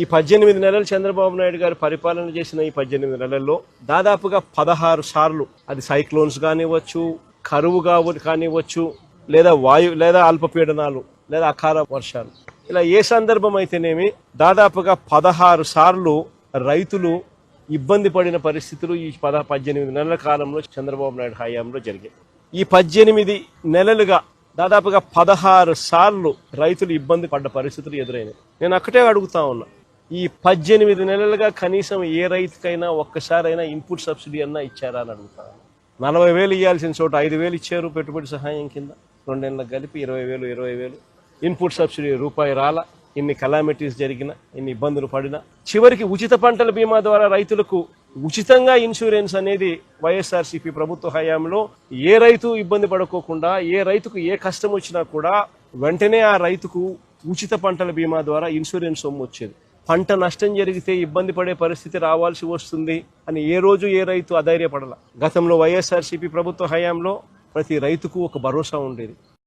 ఈ పద్దెనిమిది నెలలు చంద్రబాబు నాయుడు గారు పరిపాలన చేసిన ఈ పద్దెనిమిది నెలల్లో దాదాపుగా పదహారు సార్లు అది సైక్లోన్స్ కానివ్వచ్చు కరువు కావు కానివ్వచ్చు లేదా వాయు లేదా అల్పపీడనాలు లేదా అకాల వర్షాలు. ఇలా ఏ సందర్భం అయితేనేమి దాదాపుగా పదహారు సార్లు రైతులు ఇబ్బంది పడిన పరిస్థితులు ఈ పద పద్దెనిమిది నెలల కాలంలో చంద్రబాబు నాయుడు హయాంలో జరిగాయి. ఈ పద్దెనిమిది నెలలుగా దాదాపుగా పదహారు సార్లు రైతులు ఇబ్బంది పడ్డ పరిస్థితులు ఎదురైనాయి. నేను అక్కటే అడుగుతా ఉన్నా. ఈ పద్దెనిమిది నెలలుగా కనీసం ఏ రైతుకైనా ఒక్కసారైనా ఇన్పుట్ సబ్సిడీ అన్నా ఇచ్చారా అని అడుగుతాను నలభై వేలు ఇవ్వాల్సిన చోట ఐదు వేలు ఇచ్చారు పెట్టుబడి సహాయం కింద. రెండేళ్ళకి కలిపి ఇరవై వేలు ఇరవై వేలు. ఇన్పుట్ సబ్సిడీ రూపాయి రాల ఇన్ని కలామిటీస్ జరిగిన ఇన్ని ఇబ్బందులు పడిన. చివరికి ఉచిత పంటల బీమా ద్వారా రైతులకు ఉచితంగా ఇన్సూరెన్స్ అనేది వైఎస్ఆర్సీపీ ప్రభుత్వ హయాంలో ఏ రైతు ఇబ్బంది పడుకోకుండా ఏ రైతుకు ఏ కష్టం వచ్చినా కూడా వెంటనే ఆ రైతుకు ఉచిత పంటల బీమా ద్వారా ఇన్సూరెన్స్ సొమ్ము వచ్చేది. పంట నష్టం జరిగితే ఇబ్బంది పడే పరిస్థితి రావాల్సి వస్తుంది అని ఏ రోజు ఏ రైతు అధైర్యపడాల. గతంలో వైఎస్ఆర్సీపీ ప్రభుత్వ హయాంలో ప్రతి రైతుకు ఒక భరోసా ఉండేది.